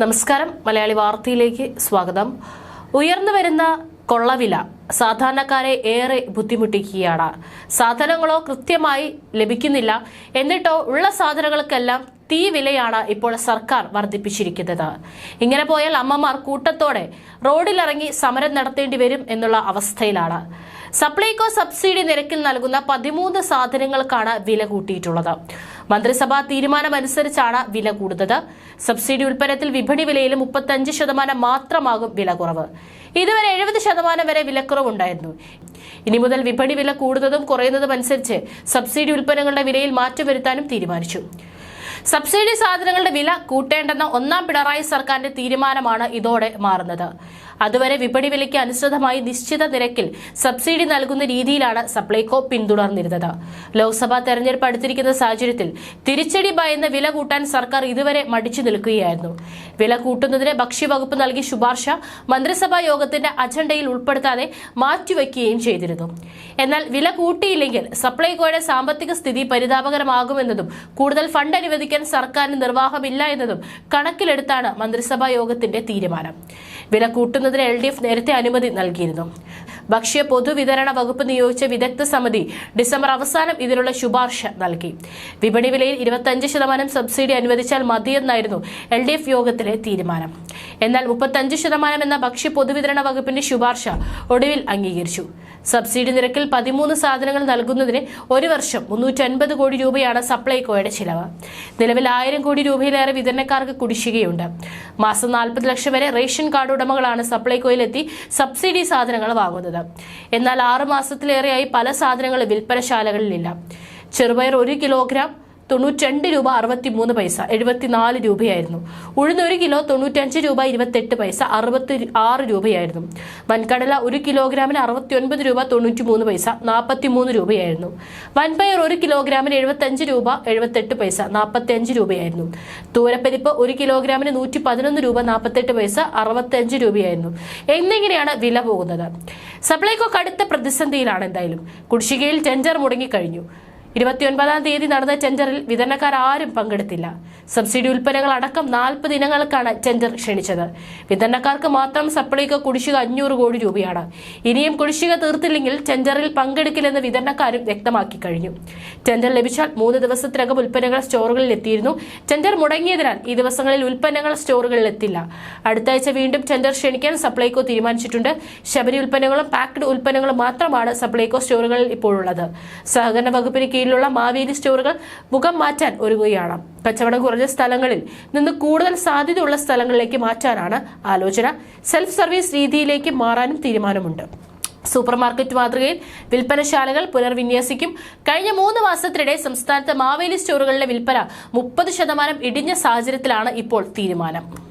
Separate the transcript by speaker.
Speaker 1: നമസ്കാരം. മലയാളി വാർത്തയിലേക്ക് സ്വാഗതം. ഉയർന്നു വരുന്ന കൊള്ളവില സാധാരണക്കാരെ ഏറെ ബുദ്ധിമുട്ടിക്കുകയാണ്. സാധനങ്ങളോ കൃത്യമായി ലഭിക്കുന്നില്ല. എന്നിട്ടോ ഉള്ള സാധനങ്ങൾക്കെല്ലാം തീ വിലയാണ് ഇപ്പോൾ സർക്കാർ വർദ്ധിപ്പിച്ചിരിക്കുന്നത്. ഇങ്ങനെ പോയാൽ അമ്മമാർ കൂട്ടത്തോടെ റോഡിലിറങ്ങി സമരം നടത്തേണ്ടി വരും എന്നുള്ള അവസ്ഥയിലാണ്. സപ്ലൈകോ സബ്സിഡി നിരക്കിൽ നൽകുന്ന പതിമൂന്ന് സാധനങ്ങൾക്കാണ് വില കൂട്ടിയിട്ടുള്ളത്. മന്ത്രിസഭാ തീരുമാനമനുസരിച്ചാണ് വില കൂടുന്നത്. സബ്സിഡി ഉൽപ്പന്നത്തിൽ വിപണി വിലയിൽ മുപ്പത്തഞ്ച് ശതമാനം മാത്രമാകും വില കുറവ് ഇതുവരെ എഴുപത് ശതമാനം വരെ വിലക്കുറവുണ്ടായിരുന്നു. ഇനി മുതൽ വിപണി വില കൂടുന്നതും കുറയുന്നതും അനുസരിച്ച് സബ്സിഡി ഉൽപ്പന്നങ്ങളുടെ വിലയിൽ മാറ്റം വരുത്താനും തീരുമാനിച്ചു. സബ്സിഡി സാധനങ്ങളുടെ വില കൂട്ടേണ്ടെന്ന ഒന്നാം പിണറായി സർക്കാരിന്റെ തീരുമാനമാണ് ഇതോടെ മാറുന്നത്. അതുവരെ വിപണി വിലയ്ക്ക് അനുസൃതമായി നിശ്ചിത നിരക്കിൽ സബ്സിഡി നൽകുന്ന രീതിയിലാണ് സപ്ലൈകോ പിന്തുടർന്നിരുന്നത്. ലോക്സഭാ തെരഞ്ഞെടുപ്പ് അടുത്തിരിക്കുന്ന സാഹചര്യത്തിൽ തിരിച്ചടി ഭയന്ന് വില കൂട്ടാൻ സർക്കാർ ഇതുവരെ മടിച്ചു നിൽക്കുകയായിരുന്നു. വില കൂട്ടുന്നതിന് ഭക്ഷ്യവകുപ്പ് നൽകിയ ശുപാർശ മന്ത്രിസഭാ യോഗത്തിന്റെ അജണ്ടയിൽ ഉൾപ്പെടുത്താതെ മാറ്റിവെക്കുകയും ചെയ്തിരുന്നു. എന്നാൽ വില കൂട്ടിയില്ലെങ്കിൽ സപ്ലൈകോയുടെ സാമ്പത്തിക സ്ഥിതി പരിതാപകരമാകുമെന്നതും കൂടുതൽ ഫണ്ട് അനുവദിക്കാൻ സർക്കാരിന് നിർവാഹമില്ല എന്നതും കണക്കിലെടുത്താണ് മന്ത്രിസഭാ യോഗത്തിന്റെ തീരുമാനം. വില കൂട്ടുന്നതിന് എൽ ഡി എഫ് നേരത്തെ അനുമതി നൽകിയിരുന്നു. ഭക്ഷ്യ പൊതുവിതരണ വകുപ്പ് നിയോഗിച്ച വിദഗ്ധ സമിതി ഡിസംബർ അവസാനം ഇതിനുള്ള ശുപാർശ നൽകി. വിപണി വിലയിൽ ഇരുപത്തഞ്ച് ശതമാനം സബ്സിഡി അനുവദിച്ചാൽ മതിയെന്നായിരുന്നു എൽ ഡി എഫ് യോഗത്തിലെ തീരുമാനം. എന്നാൽ മുപ്പത്തഞ്ച് ശതമാനം എന്ന ഭക്ഷ്യ പൊതുവിതരണ വകുപ്പിന്റെ ശുപാർശ ഒടുവിൽ അംഗീകരിച്ചു. സബ്സിഡി നിരക്കിൽ പതിമൂന്ന് സാധനങ്ങൾ നൽകുന്നതിന് ഒരു വർഷം മുന്നൂറ്റി കോടി രൂപയാണ് സപ്ലൈകോയുടെ ചിലവ്. നിലവിൽ ആയിരം കോടി രൂപയിലേറെ വിതരണക്കാർക്ക് കുടിശ്ശികയുണ്ട്. മാസം നാൽപ്പത് ലക്ഷം വരെ റേഷൻ കാർഡ് ഉടമകളാണ് സപ്ലൈകോയിലെത്തി സബ്സിഡി സാധനങ്ങൾ വാങ്ങുന്നത്. എന്നാൽ ആറു മാസത്തിലേറെയായി പല സാധനങ്ങളും വിൽപ്പനശാലകളിലില്ല. ചെറുപയർ ഒരു കിലോഗ്രാം തൊണ്ണൂറ്റിരണ്ട് രൂപ അറുപത്തി മൂന്ന് പൈസ എഴുപത്തിനാല് രൂപയായിരുന്നു. ഉഴുന്ന് ഒരു കിലോ തൊണ്ണൂറ്റഞ്ച് രൂപ ഇരുപത്തെട്ട് പൈസ അറുപത്തി ആറ് രൂപയായിരുന്നു. വൻകടല ഒരു കിലോഗ്രാമിന് അറുപത്തി ഒൻപത് രൂപ തൊണ്ണൂറ്റി മൂന്ന് പൈസ നാൽപ്പത്തി മൂന്ന് രൂപയായിരുന്നു. വൻപയർ ഒരു കിലോഗ്രാമിന് എഴുപത്തഞ്ച് രൂപ എഴുപത്തെട്ട് പൈസ നാൽപ്പത്തി അഞ്ച് രൂപയായിരുന്നു. തൂരപ്പരിപ്പ് ഒരു കിലോഗ്രാമിന് നൂറ്റി പതിനൊന്ന് രൂപ നാൽപ്പത്തെട്ട് പൈസ അറുപത്തഞ്ച് രൂപയായിരുന്നു. എന്നിങ്ങനെയാണ് വില പോകുന്നത്. സപ്ലൈകോ കടുത്ത പ്രതിസന്ധിയിലാണ് എന്തായാലും. കുടിശ്ശികയിൽ ടെൻഡർ മുടങ്ങിക്കഴിഞ്ഞു. ഇരുപത്തിയൊൻപതാം തീയതി നടന്ന ടെൻഡറിൽ വിതരണക്കാർ ആരും പങ്കെടുത്തില്ല. സബ്സിഡി ഉൽപ്പന്നങ്ങൾ അടക്കം നാൽപ്പത് ഇനങ്ങൾക്കാണ് ടെൻഡർ ക്ഷണിച്ചത്. വിതരണക്കാർക്ക് മാത്രം സപ്ലൈകോ കുടിശ്ശിക അഞ്ഞൂറ് കോടി രൂപയാണ്. ഇനിയും കുടിശ്ശിക തീർത്തില്ലെങ്കിൽ ടെൻഡറിൽ പങ്കെടുക്കില്ലെന്ന് വിതരണക്കാരും വ്യക്തമാക്കി കഴിഞ്ഞു. ടെൻഡർ ലഭിച്ചാൽ മൂന്ന് ദിവസത്തിനകം ഉൽപ്പന്നങ്ങൾ സ്റ്റോറുകളിൽ എത്തിയിരുന്നു. ടെൻഡർ മുടങ്ങിയതിനാൽ ഈ ദിവസങ്ങളിൽ ഉൽപ്പന്നങ്ങൾ സ്റ്റോറുകളിൽ എത്തില്ല. അടുത്ത ആഴ്ച വീണ്ടും ടെൻഡർ ക്ഷണിക്കാൻ സപ്ലൈകോ തീരുമാനിച്ചിട്ടുണ്ട്. ശബരി ഉൽപ്പന്നങ്ങളും പാക്ഡ് ഉൽപ്പന്നങ്ങളും മാത്രമാണ് സപ്ലൈകോ സ്റ്റോറുകളിൽ ഇപ്പോഴുള്ളത്. സഹകരണ വകുപ്പിന് കീഴിലുള്ള മാവേലി സ്റ്റോറുകൾ മുഖം മാറ്റാൻ ഒരുങ്ങുകയാണ്. കച്ചവടം കുറഞ്ഞ സ്ഥലങ്ങളിൽ നിന്ന് കൂടുതൽ സാധ്യതയുള്ള സ്ഥലങ്ങളിലേക്ക് മാറ്റാനാണ് ആലോചന. സെൽഫ് സർവീസ് രീതിയിലേക്ക് മാറാനും തീരുമാനമുണ്ട്. സൂപ്പർ മാർക്കറ്റ് മാതൃകയിൽ വിൽപ്പനശാലകൾ പുനർവിന്യസിക്കും. കഴിഞ്ഞ മൂന്ന് മാസത്തിനിടെ സംസ്ഥാനത്ത് മാവേലി സ്റ്റോറുകളിലെ വിൽപ്പന മുപ്പത് ശതമാനം ഇടിഞ്ഞ സാഹചര്യത്തിലാണ് ഇപ്പോൾ തീരുമാനം.